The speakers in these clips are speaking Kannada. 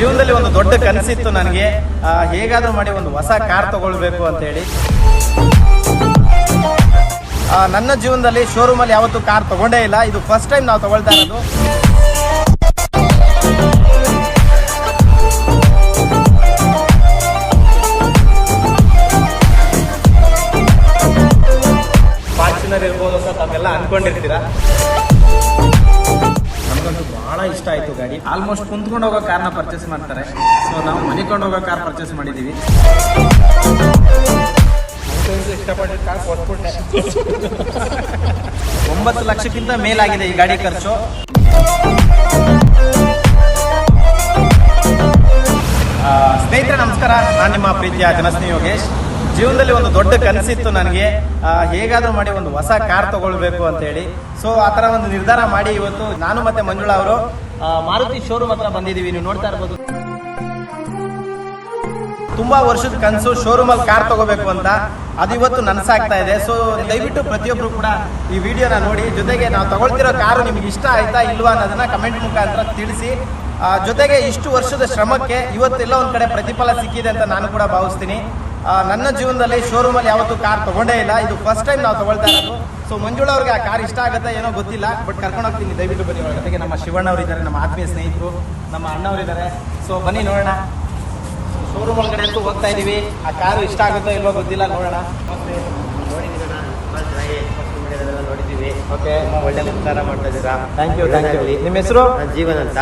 ಜೀವನದಲ್ಲಿ ಒಂದು ದೊಡ್ಡ ಕನಸಿತ್ತು ನನಗೆ. ಹೇಗಾದರೂ ಮಾಡಿ ಒಂದು ಹೊಸ ಕಾರ್ ತಗೊಳ್ಬೇಕು ಅಂತ ಹೇಳಿ. ನನ್ನ ಜೀವನದಲ್ಲಿ ಶೋರೂಮಲ್ಲಿ ಯಾವತ್ತೂ ಕಾರ್ ತಗೊಂಡೇ ಇಲ್ಲ. ಇದು ಫಸ್ಟ್ ಟೈಮ್ ನಾವು ತಗೊಳ್ತಾ ಇರೋದು. ಫಾರ್ಚುನರ್ ಇರ್ಬೋದು ಅಂತ ತಾವೆಲ್ಲ ಅನ್ಕೊಂಡಿರ್ತೀರಾ? ಆಲ್ಮೋಸ್ಟ್ ಕುಂತ್ಕೊಂಡು ಹೋಗೋ ಕಾರ್ನ ಪರ್ಚೇಸ್ ಮಾಡ್ತಾರೆ. ಸೊ ನಾವು ಮನಿಕೊಂಡು ಹೋಗೋ ಕಾರ್ ಪರ್ಚೇಸ್ ಮಾಡಿದ್ದೀವಿ ಒಂಬತ್ತು ಲಕ್ಷಕ್ಕಿಂತ ಮೇಲಾಗಿದೆ ಈ ಗಾಡಿ ಖರ್ಚು. ಸ್ನೇಹಿತರೆ, ನಮಸ್ಕಾರ. ನಾನು ನಿಮ್ಮ ಪ್ರೀತಿಯ ಜನಸ್ನಿ ಯೋಗೇಶ್. ಜೀವನದಲ್ಲಿ ಒಂದು ದೊಡ್ಡ ಕನಸಿತ್ತು ನನಗೆ. ಹೇಗಾದರೂ ಮಾಡಿ ಒಂದು ಹೊಸ ಕಾರ್ ತಗೊಳ್ಬೇಕು ಅಂತ ಹೇಳಿ. ಸೊ ಆ ಥರ ಒಂದು ನಿರ್ಧಾರ ಮಾಡಿ ಇವತ್ತು ನಾನು ಮತ್ತೆ ಮಂಜುಳಾ ಅವರು ಮಾರುತಿ ಶೋರೂಮ್ ಹತ್ರ ಬಂದಿದ್ದೀವಿ, ನೀವು ನೋಡ್ತಾ ಇರ್ಬೋದು. ತುಂಬಾ ವರ್ಷದ ಕನಸು ಶೋರೂಮ್ ಅಲ್ಲಿ ಕಾರ್ ತಗೋಬೇಕು ಅಂತ. ಅದು ಇವತ್ತು ನನಸಾಗ್ತಾ ಇದೆ. ಸೊ ದಯವಿಟ್ಟು ಪ್ರತಿಯೊಬ್ರು ಕೂಡ ಈ ವಿಡಿಯೋನ ನೋಡಿ. ಜೊತೆಗೆ ನಾವು ತಗೊಳ್ತಿರೋ ಕಾರು ನಿಮ್ಗೆ ಇಷ್ಟ ಆಯ್ತಾ ಇಲ್ವಾ ಅನ್ನೋದನ್ನ ಕಮೆಂಟ್ ಮುಖಾಂತರ ತಿಳಿಸಿ. ಜೊತೆಗೆ ಇಷ್ಟು ವರ್ಷದ ಶ್ರಮಕ್ಕೆ ಇವತ್ತೆಲ್ಲ ಒಂದ್ ಕಡೆ ಪ್ರತಿಫಲ ಸಿಕ್ಕಿದೆ ಅಂತ ನಾನು ಕೂಡ ಭಾವಿಸ್ತೀನಿ. ನನ್ನ ಜೀವನದಲ್ಲಿ ಶೋರೂಮ್ ಅಲ್ಲಿ ಯಾವತ್ತೂ ಕಾರ್ ತಗೊಂಡೇ ಇಲ್ಲ. ಇದು ಫಸ್ಟ್ ಟೈಮ್ ನಾವು ತಗೊಳ್ತಾ ಇರೋದು. ಸೊ ಮಂಜುಳ ಅವ್ರಿಗೆ ಆ ಕಾರ್ ಇಷ್ಟ ಆಗುತ್ತೆ ಏನೋ ಗೊತ್ತಿಲ್ಲ ಬಟ್ ಕರ್ಕೊಂಡು ಹೋಗ್ತೀನಿ. ದಯವಿಟ್ಟು ಬನ್ನಿ ಅವ್ರ ಜೊತೆಗೆ. ನಮ್ಮ ಶಿವಣ್ಣ ಅವರು ಇದ್ದಾರೆ ನಮ್ಮ ಆತ್ಮೀಯ ಸ್ನೇಹಿತರು, ನಮ್ಮ ಅಣ್ಣವ್ರು ಇದ್ದಾರೆ ಸೊ ಬನ್ನಿ ನೋಡೋಣ. ಶೋರೂಮ್ ಒಳಗಡೆ ಅಂತೂ ಹೋಗ್ತಾ ಇದೀವಿ. ಆ ಕಾರು ಇಷ್ಟ ಆಗುತ್ತೋ ಇಲ್ವೋ ಗೊತ್ತಿಲ್ಲ, ನೋಡೋಣ. ಓಕೆ ಒಳ್ಳೆ ನಿರ್ಧಾರ ಮಾಡ್ತಾ ಇದ್ದೀರಾ? ಥ್ಯಾಂಕ್ ಯು ಥ್ಯಾಂಕ್ ಯು ನಿಮ್ಮ ಹೆಸರು? ಜೀವನ್ ಅಂತ.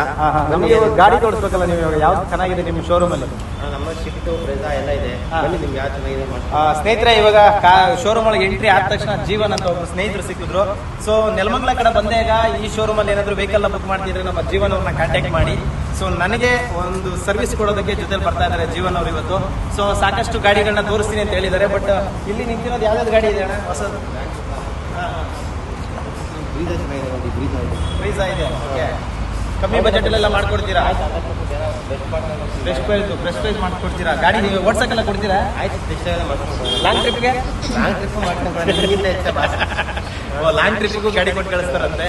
ನಮಗೆ ಗಾಡಿ ತೋರಿಸ್ಬೇಕಲ್ಲ ನೀವು ಇವಾಗ. ಯಾವ್ದು ಚೆನ್ನಾಗಿದೆ ನಿಮ್ಮ ಶೋರೂಮ್ ಅಲ್ಲಿ? ನಮ್ಮ ಶಿಫ್ಟು ಬ್ರೆಜಾ ಎಲ್ಲ ಇದೆ. ಬನ್ನಿ ನಿಮ್ಗೆ ಯಾವ ಚೆನ್ನಾಗಿದೆ ಸ್ನೇಹಿತರೆ ಇವಾಗ ಶೋರೂಮ್ ಒಳಗೆ ಎಂಟ್ರಿ ಆದ ತಕ್ಷಣ ಜೀವನ್ ಅಂತ ಒಬ್ರು ಸ್ನೇಹಿತರು ಸಿಕ್ಕಿದ್ರು. ಸೊ ನೆಲಮಂಗ್ಲ ಕಡೆ ಬಂದಾಗ ಈ ಶೋರೂಮ್ ಅಲ್ಲಿ ಏನಾದ್ರು ವೆಹಿಕಲ್ ಬುಕ್ ಮಾಡ್ತಿದ್ರೆ ನಮ್ಮ ಜೀವನ್ ಅವ್ರನ್ನ ಕಾಂಟ್ಯಾಕ್ಟ್ ಮಾಡಿ. ಸೊ ನನಗೆ ಒಂದು ಸರ್ವಿಸ್ ಕೊಡೋದಕ್ಕೆ ಜೊತೆ ಬರ್ತಾ ಇದ್ದಾರೆ ಜೀವನ್ ಅವರು ಇವತ್ತು. ಸೊ ಸಾಕಷ್ಟು ಗಾಡಿಗಳನ್ನ ತೋರಿಸ್ತೀನಿ ಅಂತ ಹೇಳಿದ್ದಾರೆ. ಬಟ್ ಇಲ್ಲಿ ನಿಂತಿರೋದು ಯಾವ್ದಾದ್ರು ಗಾಡಿ ಇದೆ ಅಣ್ಣ? ಹೊಸದು. ಬ್ರೀಜಾ ಚೆನ್ನಾಗಿದೆ ನೋಡಿ ಬ್ರೀಜಾ ಇದೆ ಇದೆ ಓಕೆ ಕಮ್ಮಿ ಬಜೆಟ್ ಅಲ್ಲೆಲ್ಲ ಮಾಡ್ಕೊಡ್ತೀರಾ? ಫ್ರೆಶ್ ಪ್ರೈಸ್ ಫ್ರೆಶ್ ಪ್ರೈಸ್ ಮಾಡ್ಕೊಡ್ತೀರಾ? ಗಾಡಿ ನೀವು ಓಡ್ಸಕ್ಕೆಲ್ಲ ಕೊಡ್ತೀರಾ? ಆಯ್ತು ಬೆಸ್ಟ್ ಎಲ್ಲ ಮಾಡ್ಕೊಂಡು ಲಾಂಗ್ ಟ್ರಿಪ್ಗೆ ಲಾಂಗ್ ಟ್ರಿಪ್ ಮಾಡ್ಕೊಂಡು ನಿಮ್ಗಿಂತ ಹೆಚ್ಚು ಬಾಸ್. ಲಾಂಗ್ ಟ್ರಿಪ್ಗೂ ಗಾಡಿ ಕೊಟ್ಟು ಕಳಿಸ್ತಾರಂತೆ.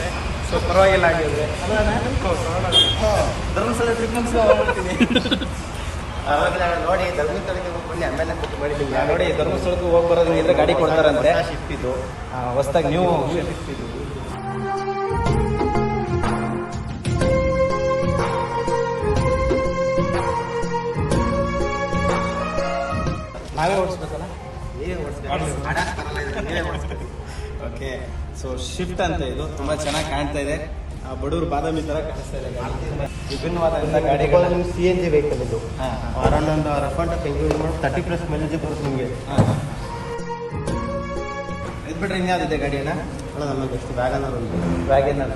ಸೊ ಪರವಾಗಿಲ್ಲ ಆಗಿದ್ರೆ ಧರ್ಮಸ್ಥಳ ಟ್ರಿಪ್ ಹೋಗ್ತೀನಿ ಅವಾಗೆಲ್ಲ ನೋಡಿ ಧರ್ಮಸ್ಥಳಕ್ಕೆ ಹೋಗಿ ಆಮೇಲೆ ಬುಕ್ ನೋಡಿ ಧರ್ಮಸ್ಥಳಕ್ಕೆ ಹೋಗಿ ಬರೋದು ಇದ್ರೆ ಗಾಡಿ ಕೊಡ್ತಾರಂತೆ. ಶಿಫ್ಟ್ ಇದು. ಹೊಸ್ದಾಗಿ ನೀವು ಶಿಫ್ಟ್ ಇದು. ನಾವೇ ಓಡಿಸ್ಬೇಕಲ್ಲ? ಓಕೆ ಸೊ ಶಿಫ್ಟ್ ಅಂತ ಇದು ತುಂಬಾ ಚೆನ್ನಾಗಿ ಕಾಣ್ತಾ ಇದೆ. ಬಡವರು ಬಾದಾಮಿ ತರ ಕಾಣಿಸ್ತಾ ಇದೆ. ವಿಭಿನ್ನವಾದಂಥ ಗಾಡಿಗಳು. ನಿಮ್ಗೆ ಸಿ ಎನ್ ಜಿ ವೆಹಿಕಲ್ ಇದು. ಅರೌಂಡ್ ಒಂದು ರಫ್ ಅಂಡ್ ಟಫ್ ಹೆಂಗೆ ಮಾಡಿ ತರ್ಟಿ ಪ್ಲಸ್ ಮೈಲೇಜ್ ಬರುತ್ತೆ ನಿಮಗೆ. ಇದು ಬಿಟ್ರೆ ಇನ್ಯಾವ್ದಿದೆ ಗಾಡಿ ಅಣ್ಣ? ನಮಗೆ ಎಷ್ಟು ವ್ಯಾಗನರ್ ಒಂದು. ವ್ಯಾಗನರ್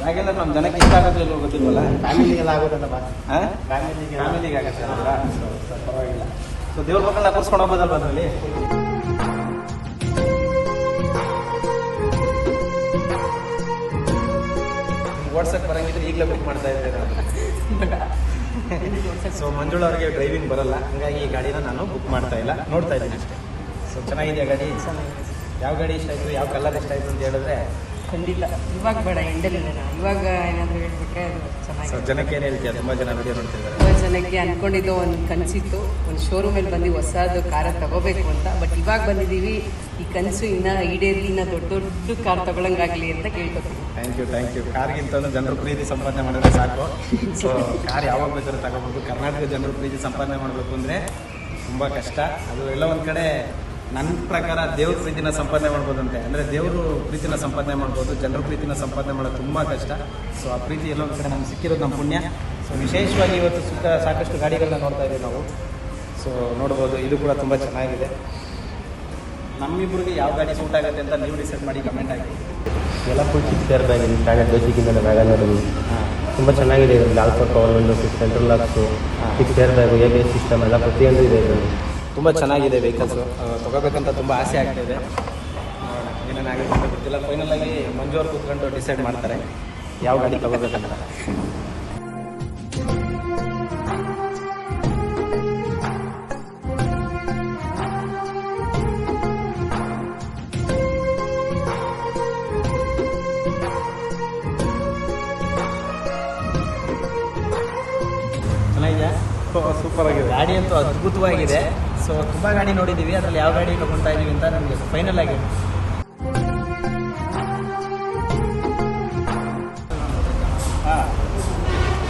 ವ್ಯಾಗನರ್ ನಮ್ಮ ಜನಕ್ಕೆ ಇಷ್ಟ ಆಗುತ್ತೆ ಇಲ್ವೋ ಗೊತ್ತಿಲ್ವಲ್ಲ? ಫ್ಯಾಮಿಲಿಗೆಲ್ಲ ಆಗೋದಲ್ಲ ಬಾ. ಫ್ಯಾಮಿಲಿಗೆ ಫ್ಯಾಮಿಲಿಗೆ ಆಗುತ್ತೆ ಪರವಾಗಿಲ್ಲ. ದೇವ್ರ ಮಕ್ಕಳನ್ನ ಕೂರ್ಸ್ಕೊಂಡು ಹೋಗ್ಬೋದಲ್ವ ಅದರಲ್ಲಿ? ವಾಟ್ಸಪ್ ಬರಂಗಿದ್ರೆ ಈಗಲೇ ಬುಕ್ ಮಾಡ್ತಾ ಇದ್ದೇನೆ ಸೊ ಮಂಜುಳ ಅವರಿಗೆ ಡ್ರೈವಿಂಗ್ ಬರಲ್ಲ ಹಂಗಾಗಿ ಈ ಗಾಡಿನ ನಾನು ಬುಕ್ ಮಾಡ್ತಾ ಇಲ್ಲ ನೋಡ್ತಾ ಇದ್ದೀನಿ ಅಷ್ಟೇ. ಸೊ ಚೆನ್ನಾಗಿದೆಯಾ ಗಾಡಿ? ಯಾವ ಗಾಡಿ ಇಷ್ಟ ಆಯಿತು ಯಾವ ಕಲರ್ ಇಷ್ಟ ಆಯಿತು ಅಂತ ಹೇಳಿದ್ರೆ ಖಂಡಿತ. ಇವಾಗ ಬೇಡ ಎಂಡಲ್ಲಿ ಇವಾಗ ಏನಾದರೂ ಹೇಳ್ಬಿಟ್ರೆ ಅದು ಸೊ ಚೆನ್ನಾಗಿ ಜನಕ್ಕೆ ಏನು ಹೇಳ್ತೀಯ? ತುಂಬ ಜನ ವಿಡಿಯೋ ನೋಡ್ತಿದ್ದಾರೆ. ತುಂಬ ಜನಕ್ಕೆ ಅನ್ಕೊಂಡಿದ್ದು ಒಂದು ಕನಸಿತ್ತು. ಒಂದು ಶೋರೂಮಲ್ಲಿ ಬಂದು ಹೊಸದು ಕಾರ ತಗೋಬೇಕು ಅಂತ. ಬಟ್ ಇವಾಗ ಬಂದಿದ್ದೀವಿ. ಈ ಕನಸು ಇನ್ನ ಈಡೇರಿ ಇನ್ನ ದೊಡ್ಡ ದೊಡ್ಡ ಕಾರ್ ತಗೊಳಂಗಾಗ್ಲಿ ಅಂತ ಕೇಳ್ಕೊತೀನಿ ಥ್ಯಾಂಕ್ ಯು ಥ್ಯಾಂಕ್ ಯು ಕಾರ್ಗಿಂತ ಜನರು ಪ್ರೀತಿ ಸಂಪಾದನೆ ಮಾಡಿದ್ರೆ ಸಾಕು. ಸೊ ಕಾರ್ ಯಾವಾಗ ಬೇಕಾದ್ರೂ ತಗೋಬೇಕು ಕರ್ನಾಟಕ ಜನರು ಪ್ರೀತಿ ಸಂಪಾದನೆ ಮಾಡಬೇಕು ಅಂದರೆ ತುಂಬ ಕಷ್ಟ. ಅದು ಎಲ್ಲ ಒಂದು ಕಡೆ ನನ್ನ ಪ್ರಕಾರ ದೇವ್ರ ಪ್ರೀತಿನ ಸಂಪಾದನೆ ಮಾಡ್ಬೋದಂತೆ ಅಂದರೆ ದೇವರು ಪ್ರೀತಿನ ಸಂಪಾದನೆ ಮಾಡ್ಬೋದು ಜನರ ಪ್ರೀತಿನ ಸಂಪಾದನೆ ಮಾಡೋದು ತುಂಬ ಕಷ್ಟ. ಸೊ ಆ ಪ್ರೀತಿ ಎಲ್ಲ ಒಂದು ಕಡೆ ನಮ್ಗೆ ಸಿಕ್ಕಿರೋದು ನಮ್ಮ ಪುಣ್ಯ. ಸೊ ವಿಶೇಷವಾಗಿ ಇವತ್ತು ಸುತ್ತ ಸಾಕಷ್ಟು ಗಾಡಿಗಳನ್ನ ನೋಡ್ತಾ ಇದ್ದೀವಿ ನಾವು. ಸೊ ನೋಡ್ಬೋದು ಇದು ಕೂಡ ತುಂಬ ಚೆನ್ನಾಗಿದೆ. ನಮ್ಮಿಬ್ಬರಿಗೆ ಯಾವ ಗಾಡಿ ಸೂಟ್ ಆಗುತ್ತೆ ಅಂತ ನೀವು ಡಿಸೈಡ್ ಮಾಡಿ ಕಮೆಂಟ್ ಹಾಕಿ. ಎಲ್ಲ ಫುಲ್ ಸಿಕ್ಸ್ ಇಯರ್ ಬ್ಯಾಗ್ ಇದೆ. ಸ್ಟ್ಯಾಂಡರ್ಡ್ ಬೇಸಿಕ್ಕಿಂದ ವ್ಯಾಗನರ್ ತುಂಬ ಚೆನ್ನಾಗಿದೆ. ಇದರಲ್ಲಿ alpha power windows central locks ಚಿಕ್ಕ six airbag A B S system ಎಲ್ಲ ಪ್ರತಿಯೊಂದು ಇದೆ ಇದರಲ್ಲಿ. ತುಂಬ ಚೆನ್ನಾಗಿದೆ ವೆಹಿಕಲ್ಸು. ತೊಗೋಬೇಕಂತ ತುಂಬ ಆಸೆ ಆಗ್ತಿದೆ. ಏನೇನಾಗುತ್ತೆ ಅಂತ ಗೊತ್ತಿಲ್ಲ. ಫೈನಲಾಗಿ ಆಗಿ ಮಂಜು ಅವ್ರು ಕೂತ್ಕೊಂಡು ಡಿಸೈಡ್ ಮಾಡ್ತಾರೆ. ಯಾವ ಗಾಡಿ ತೊಗೋಬೇಕಂತ. ಚೆನ್ನಾಗಿದೆ ಸೂಪರ್ ಆಗಿದೆ. ಗಾಡಿ ಅಂತೂ ಅದ್ಭುತವಾಗಿದೆ. ಸೊ ತುಂಬ ಗಾಡಿ ನೋಡಿದ್ದೀವಿ ಅದ್ರಲ್ಲಿ ಯಾವ ಗಾಡಿ ತಗೊಳ್ತಾ ಇದೀವಿ ಅಂತ ನಮಗೆ ಫೈನಲ್ ಆಗಿ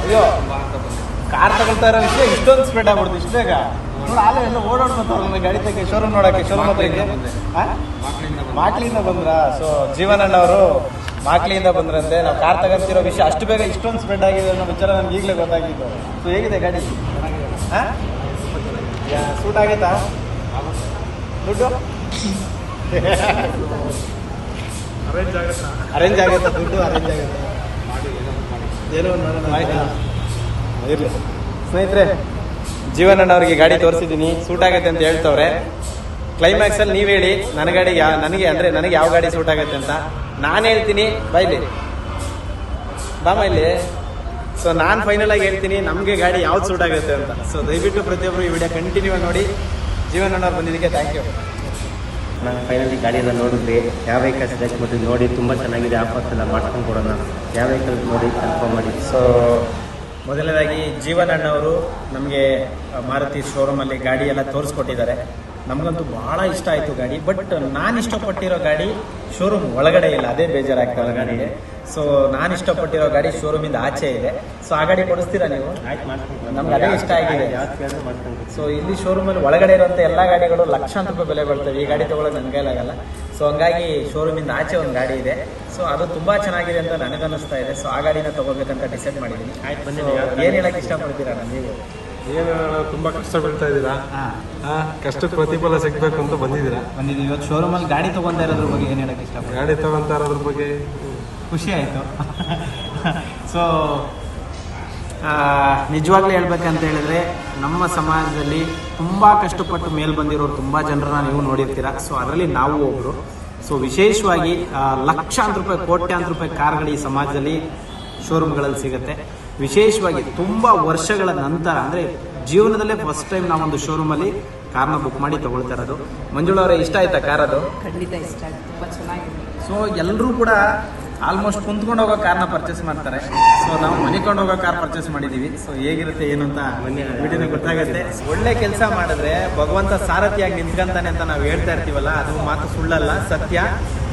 ಅಯ್ಯೋ ಕಾರ್ ತಗೊಳ್ತಾ ಇರೋ ವಿಷಯ ಇಷ್ಟೊಂದು ಸ್ಪ್ರೆಡ್ ಆಗ್ಬಿಡ್ತು ಇಷ್ಟೇಗ ನೋಡಿ ಆಲೇ ಎಲ್ಲ ಓಡಾಡ್ ಬಂತವ್ರಲ್ಲ ಗಾಡಿ ತೆಗೆ ಶೋರೂಮ್ ನೋಡಕ್ಕೆ ಶೋರೂಮ್ ಹತ್ರ ಮಾಕ್ಲಿಯಿಂದ ಬಂದ್ರ? ಸೊ ಜೀವನಣ್ಣ ಅವರು ಮಾಕ್ಲಿಯಿಂದ ಬಂದ್ರಂತೆ. ನಾವು ಕಾರ್ ತಗೊಂತಿರೋ ವಿಷಯ ಅಷ್ಟು ಬೇಗ ಇಷ್ಟೊಂದು ಸ್ಪ್ರೆಡ್ ಆಗಿದೆ ಅನ್ನೋ ವಿಚಾರ ನಮ್ಗೆ ಈಗಲೇ ಗೊತ್ತಾಗಿತ್ತು ಸೊ ಹೇಗಿದೆ ಗಾಡಿ? ಹಾಂ? ಸೂಟ್ ಆಗೈತಾ? ದುಡ್ಡು? ಅರೇಂಜ್ ಆಗುತ್ತಾ? ಅರೇಂಜ್ ಆಗುತ್ತೆ ದುಡ್ಡು ಅರೇಂಜ್ ಆಗುತ್ತೆ ಏನೋ ಇರಲಿ. ಸ್ನೇಹಿತರೆ ಜೀವನಣ್ಣ ಅವರಿಗೆ ಗಾಡಿ ತೋರಿಸಿದ್ದೀನಿ. ಸೂಟ್ ಆಗುತ್ತೆ ಅಂತ ಹೇಳ್ತವ್ರೆ. ಕ್ಲೈಮ್ಯಾಕ್ಸ್ ಅಲ್ಲಿ ನೀವು ಹೇಳಿ ನನ್ನ ಗಾಡಿ ಯಾ ನನಗೆ ಅಂದ್ರೆ ನನಗೆ ಯಾವ ಗಾಡಿ ಸೂಟ್ ಆಗುತ್ತೆ ಅಂತ. ನಾನು ಹೇಳ್ತೀನಿ ಬೈಲಿ ಬಾಮ ಇಲ್ಲಿ ಸೊ ನಾನು ಫೈನಲ್ ಆಗಿ ಹೇಳ್ತೀನಿ ನಮಗೆ ಗಾಡಿ ಯಾವ್ದು ಸೂಟ್ ಆಗುತ್ತೆ ಅಂತ. ಸೊ ದಯವಿಟ್ಟು ಪ್ರತಿಯೊಬ್ಬರು ಈ ವಿಡಿಯೋ ಕಂಟಿನ್ಯೂ ನೋಡಿ. ನೋಡಿ ಅನ್ನೋರು ಬಂದಿದ್ದಕ್ಕೆ ಥ್ಯಾಂಕ್ ಯು ನಾನು ಫೈನಲಿ ಗಾಡಿಯನ್ನು ನೋಡಿದ್ವಿ. ಯಾವ ವೆಹಿಕಲ್ ಸೆಲೆಕ್ಟ್ ಮಾಡಿದ್ವಿ ನೋಡಿ ತುಂಬ ಚೆನ್ನಾಗಿದೆ. ಆಫರ್ಸ್ ಎಲ್ಲ ಮಾಡ್ಕೊಂಡು ಕೊಡೋಣ. ಯಾವ ವೆಹಿಕಲ್ ನೋಡಿ ಕನ್ಫರ್ಮ್ ಮಾಡಿ. ಸೊ ಮೊದಲನೇದಾಗಿ ಜೀವನ್ ಅಣ್ಣವರು ನಮಗೆ ಮಾರುತಿ ಶೋರೂಮಲ್ಲಿ ಗಾಡಿ ಎಲ್ಲ ತೋರಿಸ್ಕೊಟ್ಟಿದ್ದಾರೆ. ನಮಗಂತೂ ಬಹಳ ಇಷ್ಟ ಆಯಿತು ಗಾಡಿ ಬಟ್ ನಾನು ಇಷ್ಟಪಟ್ಟಿರೋ ಗಾಡಿ ಶೋರೂಮ್ ಒಳಗಡೆ ಇಲ್ಲ ಅದೇ ಬೇಜಾರಾಗ್ತದೆ ಗಾಡಿಗೆ. ಸೊ ನಾನು ಇಷ್ಟಪಟ್ಟಿರೋ ಗಾಡಿ ಶೋರೂಮಿಂದ ಆಚೆ ಇದೆ. ಸೊ ಆ ಗಾಡಿ ಕೊಡಿಸ್ತೀರಾ ನೀವು? ನಮ್ಗೆ ಅದೇ ಇಷ್ಟ ಆಗಿದೆ. ಸೊ ಇಲ್ಲಿ ಶೋರೂಮಲ್ಲಿ ಒಳಗಡೆ ಇರುವಂಥ ಎಲ್ಲ ಗಾಡಿಗಳು ಲಕ್ಷಾಂತರ ರೂಪಾಯಿ ಬೆಲೆ ಬರ್ತವೆ ಈ ಗಾಡಿ ತೊಗೊಳೋದು ನನ್ನ ಕೈಲಾಗಲ್ಲ ಸೊ ಹಂಗಾಗಿ ಶೋರೂಮಿಂದ ಆಚೆ ಒಂದು ಗಾಡಿ ಇದೆ. ಸೊ ಅದು ತುಂಬ ಚೆನ್ನಾಗಿದೆ ಅಂತ ನನಗನ್ನಿಸ್ತಾ ಇದೆ. ಸೊ ಆ ಗಾಡಿನ ತೊಗೋಬೇಕಂತ ಡಿಸೈಡ್ ಮಾಡಿದ್ದೀನಿ ಹೇಳಕ್ಕೆ ಏನ್ ಹೇಳಕ್ ಇಷ್ಟಪಡ್ತೀರಾ ನಾನು ನೀವು ಏನು ತುಂಬಾ ಕಷ್ಟ ಬೀಳ್ತಾ ಇದ್ದೀರಾ ಕಷ್ಟಕ್ಕೆ ಪ್ರತಿಫಲ ಸಿಗಬೇಕು ಅಂತ ಬಂದಿದ್ದೀರಾ? ಬಂದಿದ್ದೀವಿ. ಇವತ್ತು ಶೋರೂಮಲ್ಲಿ ಗಾಡಿ ತೊಗೊಂತಾ ಇರೋದ್ರ ಬಗ್ಗೆ ಏನು ಹೇಳಕ್ಕೆ ಇಷ್ಟ ಗಾಡಿ ತಗೊಂತ ಇರೋದ್ರ ಬಗ್ಗೆ? ಖುಷಿ ಆಯಿತು. ಸೊ ನಿಜವಾಗ್ಲೂ ಹೇಳ್ಬೇಕಂತ ಹೇಳಿದ್ರೆ ನಮ್ಮ ಸಮಾಜದಲ್ಲಿ ತುಂಬ ಕಷ್ಟಪಟ್ಟು ಮೇಲ್ ಬಂದಿರೋರು ತುಂಬ ಜನರನ್ನ ನೀವು ನೋಡಿರ್ತೀರ. ಸೊ ಅದರಲ್ಲಿ ನಾವು ಒಬ್ರು. ಸೊ ವಿಶೇಷವಾಗಿ ಲಕ್ಷಾಂತರ ರೂಪಾಯಿ ಕೋಟ್ಯಾಂತರ ರೂಪಾಯಿ ಕಾರ್ಗಳು ಈ ಸಮಾಜದಲ್ಲಿ ಶೋರೂಮ್ಗಳಲ್ಲಿ ಸಿಗುತ್ತೆ. ವಿಶೇಷವಾಗಿ ತುಂಬ ವರ್ಷಗಳ ನಂತರ ಅಂದರೆ ಜೀವನದಲ್ಲೇ ಫಸ್ಟ್ ಟೈಮ್ ನಾವೊಂದು ಶೋರೂಮಲ್ಲಿ ಕಾರ್ನ ಬುಕ್ ಮಾಡಿ ತಗೊಳ್ತಾ ಇರೋದು. ಮಂಜುಳವರೇ ಇಷ್ಟ ಆಯ್ತಾ ಕಾರ್ ಅದು? ಖಂಡಿತ ಇಷ್ಟ ಆಯ್ತು ತುಂಬ ಚೆನ್ನಾಗಿದೆ. ಸೊ ಎಲ್ಲರೂ ಕೂಡ ಆಲ್ಮೋಸ್ಟ್ ಕುಂತ್ಕೊಂಡು ಹೋಗೋ ಕಾರ್ನ ಪರ್ಚೇಸ್ ಮಾಡ್ತಾರೆ. ಸೊ ನಾವು ಮನಿಕೊಂಡು ಹೋಗೋ ಕಾರ್ ಪರ್ಚೇಸ್ ಮಾಡಿದ್ದೀವಿ ಸೊ ಹೇಗಿರುತ್ತೆ ಏನು ಅಂತ ವಿಡಿಯೋನ ಗೊತ್ತಾಗುತ್ತೆ. ಒಳ್ಳೆ ಕೆಲಸ ಮಾಡಿದ್ರೆ ಭಗವಂತ ಸಾರಥಿಯಾಗಿ ನಿಂತ್ಕಂತಾನೆ ಅಂತ ನಾವು ಹೇಳ್ತಾ ಇರ್ತೀವಲ್ಲ ಅದು ಮಾತು ಸುಳ್ಳಲ್ಲ ಸತ್ಯ.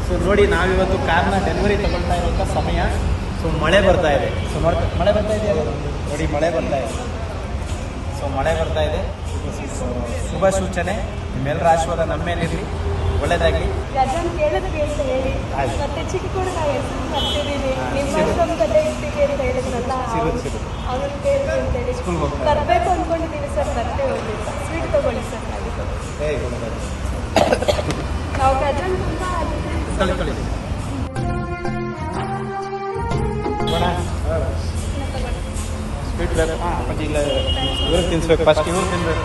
ಸೊ ನೋಡಿ ನಾವಿವತ್ತು ಕಾರ್ನ ಡೆಲಿವರಿ ತಗೊಳ್ತಾ ಇರುವಂಥ ಸಮಯ. ಸೊ ಮಳೆ ಬರ್ತಾ ಇದೆ. ಸೊ ನೋಡ್ತಾ ಮಳೆ ಬರ್ತಾ ಇದೆ ನೋಡಿ ಮಳೆ ಬರ್ತಾ ಇದೆ. ಸೊ ಮಳೆ ಬರ್ತಾ ಇದೆ. ಶುಭ ಸೂಚನೆ. ನಿಮ್ಮೆಲ್ಲರ ಆಶೀರ್ವಾದ ನಮ್ಮ ಮೇಲಿರಲಿ ಒಳ್ಳೇದಾಗಲಿ ಸಿರು. ಅಂದ್ಕೊಂಡಿದ್ದೀವಿ ಸ್ವೀಟ್ ತಗೊಳ್ಳಿ ಸರ್ ನಾವು ಗಜನ್ ತುಂಬ ಸ್ವೀಟ್ ಬೇರೆ ಮತ್ತೆ ಇಲ್ಲ ಇವ್ರಿಗೆ ತಿನ್ಸ್ಬೇಕು ಫಸ್ಟ್ ಇವ್ರು ತಿನ್ಬೇಕು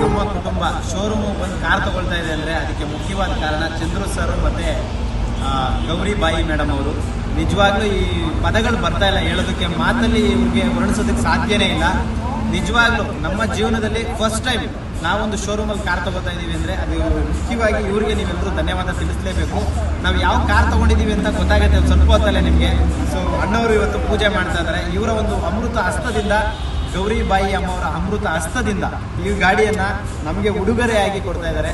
ನಮ್ಮ ಕುಟುಂಬ ಶೋರೂಮ್ ಬಂದು ಕಾರ್ ತಗೊಳ್ತಾ ಇದೆ ಅಂದರೆ ಅದಕ್ಕೆ ಮುಖ್ಯವಾದ ಕಾರಣ ಚಂದ್ರು ಸರ್ ಮತ್ತು ಗೌರಿ ಬಾಯಿ ಮೇಡಮ್ ಅವರು. ನಿಜವಾಗ್ಲೂ ಈ ಪದಗಳು ಬರ್ತಾ ಇಲ್ಲ. ಹೇಳೋದಕ್ಕೆ ಮಾತಲ್ಲಿ ಇವ್ರಿಗೆ ವರ್ಣಿಸೋದಕ್ಕೆ ಸಾಧ್ಯನೇ ಇಲ್ಲ. ನಿಜವಾಗ್ಲೂ ನಮ್ಮ ಜೀವನದಲ್ಲಿ ಫಸ್ಟ್ ಟೈಮ್ ನಾವೊಂದು ಶೋರೂಮಲ್ಲಿ ಕಾರ್ ತಗೋತಾ ಇದೀವಿ ಅಂದ್ರೆ ಅದು ಮುಖ್ಯವಾಗಿ ಇವ್ರಿಗೆ ನೀವೆಲ್ಲರೂ ಧನ್ಯವಾದ ತಿಳಿಸಲೇಬೇಕು. ನಾವು ಯಾವ ಕಾರ್ ತಗೊಂಡಿದೀವಿ ಅಂತ ಗೊತ್ತಾಗುತ್ತೆ ಸ್ವಲ್ಪ ಹೊತ್ತಲ್ಲೇ ನಿಮಗೆ. ಸೊ ಅಣ್ಣವರು ಇವತ್ತು ಪೂಜೆ ಮಾಡ್ತಾ ಇದ್ದಾರೆ ಇವರ ಒಂದು ಅಮೃತ ಹಸ್ತದಿಂದ, ಗೌರಿಬಾಯಿ ಅಮ್ಮವರ ಅಮೃತ ಹಸ್ತದಿಂದ ಈ ಗಾಡಿಯನ್ನ ನಮಗೆ ಉಡುಗೊರೆಯಾಗಿ ಕೊಡ್ತಾ ಇದ್ದಾರೆ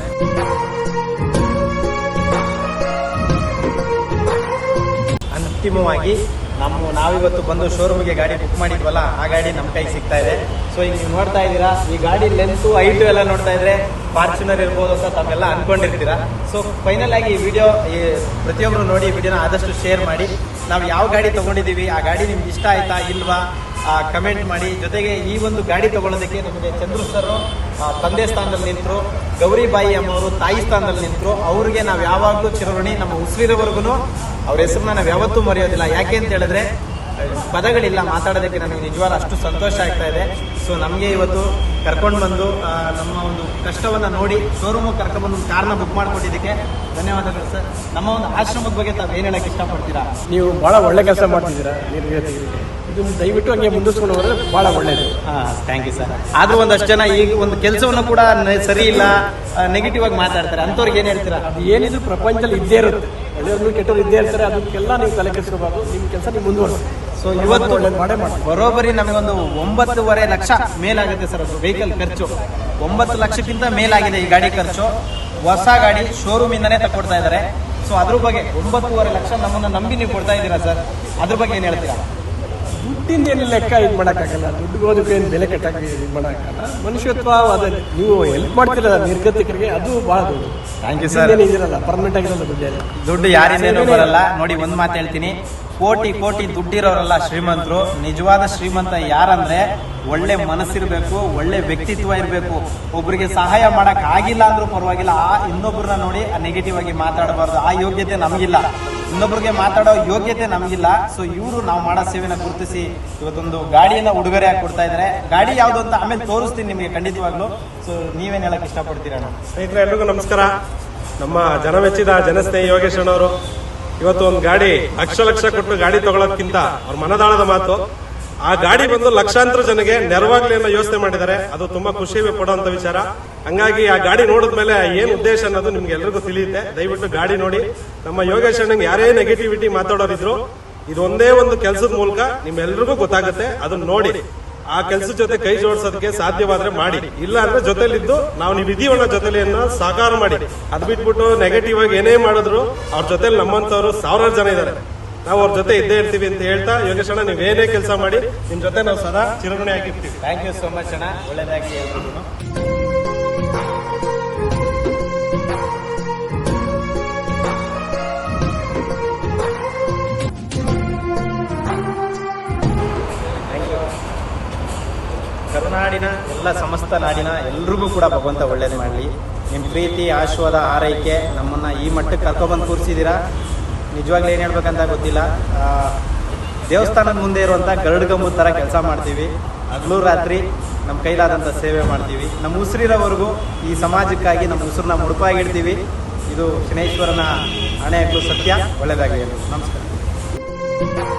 ಅಂತಿಮವಾಗಿ ನಮ್ಮ ನಾವಿವತ್ತು ಬಂದು ಶೋರೂಮ್ಗೆ ಗಾಡಿ ಬುಕ್ ಮಾಡಿದ್ವಲ್ಲ, ಆ ಗಾಡಿ ನಮ್ಮ ಕೈಗೆ ಸಿಗ್ತಾ ಇದೆ. ಸೊ ಈಗ ನೀವು ನೋಡ್ತಾ ಇದ್ದೀರಾ, ಈ ಗಾಡಿ ಲೆಂತು ಹೈಟು ಎಲ್ಲ ನೋಡ್ತಾ ಇದ್ರೆ ಫಾರ್ಚುನರ್ ಇರ್ಬೋದು ಅಂತ ತಾವೆಲ್ಲ ಅನ್ಕೊಂಡಿರ್ತೀರಾ. ಸೊ ಫೈನಲ್ ಆಗಿ ಈ ವಿಡಿಯೋ ಈ ಪ್ರತಿಯೊಬ್ಬರು ನೋಡಿ ಈ ವಿಡಿಯೋನ ಆದಷ್ಟು ಶೇರ್ ಮಾಡಿ. ನಾವು ಯಾವ ಗಾಡಿ ತೊಗೊಂಡಿದ್ದೀವಿ, ಆ ಗಾಡಿ ನಿಮ್ಗೆ ಇಷ್ಟ ಆಯ್ತಾ ಇಲ್ವಾ ಕಮೆಂಟ್ ಮಾಡಿ. ಜೊತೆಗೆ ಈ ಒಂದು ಗಾಡಿ ತೊಗೊಳೋದಕ್ಕೆ ನಮಗೆ ಚಂದ್ರು ಸರ್ ತಂದೆ ಸ್ಥಾನದಲ್ಲಿ ನಿಂತರು. ಗೌರಿಬಾಯಿ ಅಮ್ಮವರು ತಾಯಿ ಸ್ಥಾನದಲ್ಲಿ ನಿಂತರು. ಅವ್ರಿಗೆ ನಾವು ಯಾವಾಗಲೂ ಚಿರಋಣಿ ನಮ್ಮ ಉಸಿರಿರೋವರೆಗೂ ಅವ್ರ ಹೆಸರನ್ನ ನಾವು ಯಾವತ್ತೂ ಮರೆಯೋದಿಲ್ಲ. ಯಾಕೆ ಅಂತ ಹೇಳಿದ್ರೆ ಪದಗಳಿಲ್ಲ ಮಾತಾಡೋದಕ್ಕೆ ನನಗೆ ನಿಜವಾದ ಅಷ್ಟು ಸಂತೋಷ ಆಗ್ತಾ ಇದೆ. ಸೊ ನಮಗೆ ಇವತ್ತು ಕರ್ಕೊಂಡು ಬಂದು ನಮ್ಮ ಒಂದು ಕಷ್ಟವನ್ನು ನೋಡಿ ಶೋರೂಮಿಗೆ ಕರ್ಕೊಂಡ್ಬಂದು ಒಂದು ಕಾರ್ನ ಬುಕ್ ಮಾಡಿಕೊಟ್ಟಿದ್ದಕ್ಕೆ ಧನ್ಯವಾದಗಳು ಸರ್. ನಮ್ಮ ಒಂದು ಆಶ್ರಮದ ಬಗ್ಗೆ ತಾವು ಏನು ಹೇಳಕ್ಕೆ ಇಷ್ಟಪಡ್ತೀರಾ? ನೀವು ಭಾಳ ಒಳ್ಳೆ ಕೆಲಸ ಮಾಡ್ತಿದ್ದೀರಾ ಇದು ದಯವಿಟ್ಟು ಹಂಗೆ ಮುಂದಿಸ್ಕೊಂಡು ಹೋದ್ರೆ ಭಾಳ ಒಳ್ಳೇದು. ಹಾಂ ಥ್ಯಾಂಕ್ ಯು ಸರ್ ಆದರೂ ಒಂದಷ್ಟು ಜನ ಈಗ ಒಂದು ಕೆಲಸವನ್ನು ಕೂಡ ಸರಿ ಇಲ್ಲ ನೆಗೆಟಿವ್ ಆಗಿ ಮಾತಾಡ್ತಾರೆ. ಅಂಥವ್ರಿಗೆ ಏನು ಹೇಳ್ತೀರಾ? ಅದು ಏನಿದ್ರು ಪ್ರಪಂಚದಲ್ಲಿ ಇದ್ದೇ ಇರುತ್ತೆ. ಒಳ್ಳೆಯವರು ಕೆಟ್ಟವ್ರು ಇದ್ದೇ ಇರ್ತಾರೆ ಅದಕ್ಕೆಲ್ಲ ನೀವು ತಲೆ ಕೆಡಿಸ್ಕೋಬಾರ್ದು. ನಿಮ್ಮ ಕೆಲಸ ನೀವು ಮುಂದುವರಿಸಿ. ಸೊ ಇವತ್ತು ಬರೋಬರಿ ಮಾಡೇ ಮಾಡಿ ಬರೋಬ್ಬರಿ ನಮಗೊಂದು ಒಂಬತ್ತುವರೆ ಲಕ್ಷ ಮೇಲಾಗುತ್ತೆ ಸರ್ ಅದು ವೆಹಿಕಲ್ ಖರ್ಚು. ಒಂಬತ್ತು ಲಕ್ಷಕ್ಕಿಂತ ಮೇಲಾಗಿದೆ ಈ ಗಾಡಿ ಖರ್ಚು. ಹೊಸ ಗಾಡಿ ಶೋರೂಮಿಂದನೇ ತಗೊಡ್ತಾ ಇದ್ದಾರೆ. ಸೊ ಅದ್ರ ಬಗ್ಗೆ ಒಂಬತ್ತುವರೆ ಲಕ್ಷ ನಮ್ಮನ್ನ ನಂಬಿ ನೀವು ಕೊಡ್ತಾ ಇದ್ದೀರಾ ಸರ್? ಅದ್ರ ಬಗ್ಗೆ ಏನು ಹೇಳ್ತೀರಾ? ದುಡ್ಡಿಂದ ಏನು ಲೆಕ್ಕ ಇದು ಮಾಡೋಕ್ಕಾಗಲ್ಲ. ದುಡ್ಡು ಓದಕ್ಕೆ ಏನು ಬೆಲೆ ಕಟ್ಟಕ್ಕೆ ಇದು ಮಾಡೋಕ್ಕಾಗಲ್ಲ. ಮನುಷ್ಯತ್ವ ಅದು ನೀವು ಹೆಲ್ಪ್ ಮಾಡ್ತೀರಲ್ಲ ನಿರ್ಗತಿಕರಿಗೆ ಅದು ಭಾಳ ದುಡ್ಡು ಥ್ಯಾಂಕ್ ಯು ಸರ್ ಇದಿರಲ್ಲ ಪರ್ಮನೆಂಟ್ ಆಗಿರಲ್ಲ ದುಡ್ಡು ದುಡ್ಡು ಯಾರಿಂದೇನೂ ಬರಲ್ಲ. ನೋಡಿ ಒಂದು ಮಾತು ಹೇಳ್ತೀನಿ. ಕೋಟಿ ಕೋಟಿ ದುಡ್ಡಿರೋರಲ್ಲ ಶ್ರೀಮಂತರು. ನಿಜವಾದ ಶ್ರೀಮಂತ ಯಾರಂದ್ರೆ ಒಳ್ಳೆ ಮನಸ್ಸಿರಬೇಕು, ಒಳ್ಳೆ ವ್ಯಕ್ತಿತ್ವ ಇರಬೇಕು. ಒಬ್ಬರಿಗೆ ಸಹಾಯ ಮಾಡಕ್ ಆಗಿಲ್ಲ ಅಂದ್ರೂ ಪರವಾಗಿಲ್ಲ. ಆ ಇನ್ನೊಬ್ಬರನ್ನ ನೋಡಿ ನೆಗೆಟಿವ್ ಆಗಿ ಮಾತಾಡಬಾರ್ದು. ಆ ಯೋಗ್ಯತೆ ನಮಗಿಲ್ಲ. ಇನ್ನೊಬ್ರಿಗೆ ಮಾತಾಡೋ ಯೋಗ್ಯತೆ ನಮಗಿಲ್ಲ. ಸೊ ಇವರು ನಾವು ಮಾಡೋ ಸೇವೆನ ಗುರುತಿಸಿ ಇವತ್ತೊಂದು ಗಾಡಿಯನ್ನ ಉಡುಗೊರೆ ಕೊಡ್ತಾ ಇದ್ದಾರೆ ಗಾಡಿ ಯಾವ್ದು ಅಂತ ಆಮೇಲೆ ತೋರಿಸ್ತೀನಿ ನಿಮಗೆ ಖಂಡಿತವಾಗ್ಲೂ. ಸೊ ನೀವೇನ್ ಹೇಳಕ್ ಇಷ್ಟಪಡ್ತೀರಾ ಸ್ನೇಹಿತರೆ, ಎಲ್ರಿಗೂ ನಮಸ್ಕಾರ. ನಮ್ಮ ಜನಮೆಚ್ಚಿದ ಜನಸ್ನೇಹಿ ಯೋಗೇಶ್ ಅವರು ಇವತ್ತು ಒಂದು ಗಾಡಿ ಲಕ್ಷ ಲಕ್ಷ ಕೊಟ್ಟು ಗಾಡಿ ತಗೊಳ್ಳೋದಕ್ಕಿಂತ ಅವ್ರ ಮನದಾಳದ ಮಾತು. ಆ ಗಾಡಿ ಬಂದು ಲಕ್ಷಾಂತರ ಜನಗೆ ನೆರವಾಗ್ಲಿ ಅನ್ನೋ ಯೋಚನೆ ಮಾಡಿದ್ದಾರೆ. ಅದು ತುಂಬಾ ಖುಷಿ ಪಡುವಂತ ವಿಚಾರ. ಹಂಗಾಗಿ ಆ ಗಾಡಿ ನೋಡಿದ್ಮೇಲೆ ಏನ್ ಉದ್ದೇಶ ಅನ್ನೋದು ನಿಮ್ಗೆ ಎಲ್ರಿಗೂ ತಿಳಿಯುತ್ತೆ. ದಯವಿಟ್ಟು ಗಾಡಿ ನೋಡಿ. ನಮ್ಮ ಯೋಗೇಶ್ ಯಾರೇ ನೆಗೆಟಿವಿಟಿ ಮಾತಾಡೋರಿದ್ರು, ಇದು ಒಂದೇ ಕೆಲಸದ ಮೂಲಕ ನಿಮ್ಮೆಲ್ರಿಗೂ ಗೊತ್ತಾಗುತ್ತೆ. ಅದನ್ನ ನೋಡಿ. ಆ ಕೆಲಸದ ಜೊತೆ ಕೈ ಜೋಡಿಸೋದಕ್ಕೆ ಸಾಧ್ಯವಾದ್ರೆ ಮಾಡಿ. ಇಲ್ಲ ಅಂದ್ರೆ ಜೊತೆಲಿದ್ದು ನಾವು ನೀವು ಇದೀವನ್ನ ಜೊತೆಲಿ ಅನ್ನೋ ಸಾಕಾರ ಮಾಡಿ. ಅದ್ ಬಿಟ್ಬಿಟ್ಟು ನೆಗೆಟಿವ್ ಆಗಿ ಏನೇ ಮಾಡಿದ್ರು, ಅವ್ರ ಜೊತೆಲಿ ನಮ್ಮಂತವ್ರು ಸಾವಿರಾರು ಜನ ಇದ್ದಾರೆ. ನಾವು ಅವ್ರ ಜೊತೆ ಇದ್ದೇ ಇರ್ತೀವಿ ಅಂತ ಹೇಳ್ತಾ, ಯೋಗೇಶ್ ಅಣ್ಣ, ನೀವು ಏನೇ ಕೆಲಸ ಮಾಡಿ, ನಿಮ್ ಜೊತೆ ನಾವು ಸದಾ ಚಿರಋಣಿ ಆಗಿರ್ತೀವಿ ಥ್ಯಾಂಕ್ ಯು ಸೋ ಮಚ್ ಅಣ್ಣ. ಒಳ್ಳೇದಾಗಿ ಕರುನಾಡಿನ ಎಲ್ಲ ಸಮಸ್ತ ನಾಡಿನ ಎಲ್ರಿಗೂ ಕೂಡ ಭಗವಂತ ಒಳ್ಳೇದು ಮಾಡಲಿ. ನಿಮ್ಮ ಪ್ರೀತಿ, ಆಶೀರ್ವಾದ ಆರೈಕೆ ನಮ್ಮನ್ನು ಈ ಮಟ್ಟಕ್ಕೆ ಕರ್ಕೊಬಂದು ಕೂರಿಸಿದ್ದೀರಾ ನಿಜವಾಗ್ಲೂ ಏನು ಹೇಳ್ಬೇಕಂತ ಗೊತ್ತಿಲ್ಲ. ದೇವಸ್ಥಾನದ ಮುಂದೆ ಇರುವಂಥ ಗರುಡ್ಗಂಬದ ಥರ ಕೆಲಸ ಮಾಡ್ತೀವಿ. ಹಗಲು ರಾತ್ರಿ ನಮ್ಮ ಕೈಲಾದಂಥ ಸೇವೆ ಮಾಡ್ತೀವಿ. ನಮ್ಮ ಉಸಿರಿರೋವರೆಗೂ ಈ ಸಮಾಜಕ್ಕಾಗಿ ನಮ್ಮ ಉಸಿರನ್ನ ಮುಡುಪಾಗಿಡ್ತೀವಿ. ಇದು ಶನೇಶ್ವರನ ಹಣೆಯಕ್ಕೂ ಸತ್ಯ. ಒಳ್ಳೆಯದಾಗಲಿ ನಮಸ್ಕಾರ.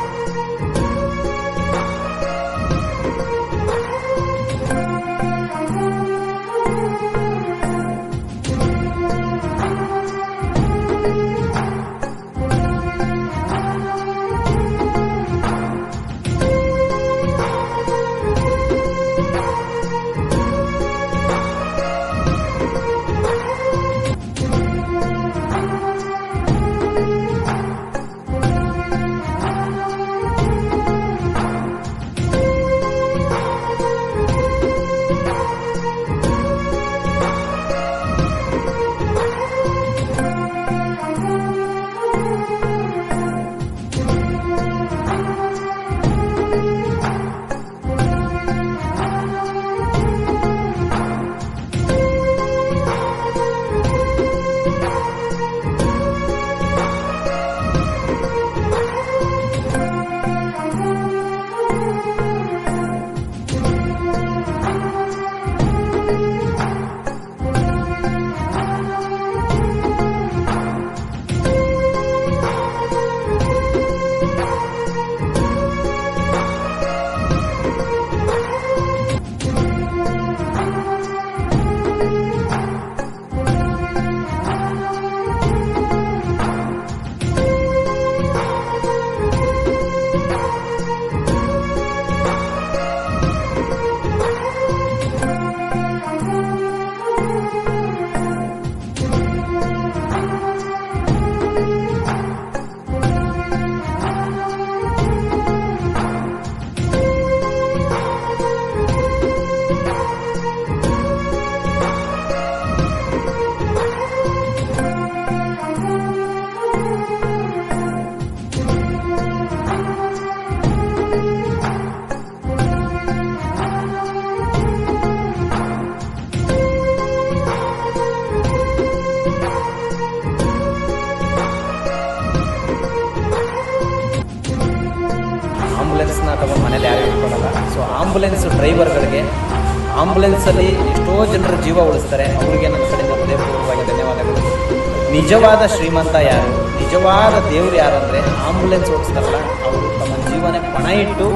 ನಿಜವಾದ ಶ್ರೀಮಂತ ಯಾರು? ನಿಜವಾದ ದೇವ್ರು ಯಾರು ಅಂದರೆ ಆಂಬುಲೆನ್ಸ್ ಓಡಿಸ್ತಾರಲ್ಲ, ಅವರು ತಮ್ಮ ಜೀವನ ಪಣ ಇಟ್ಟು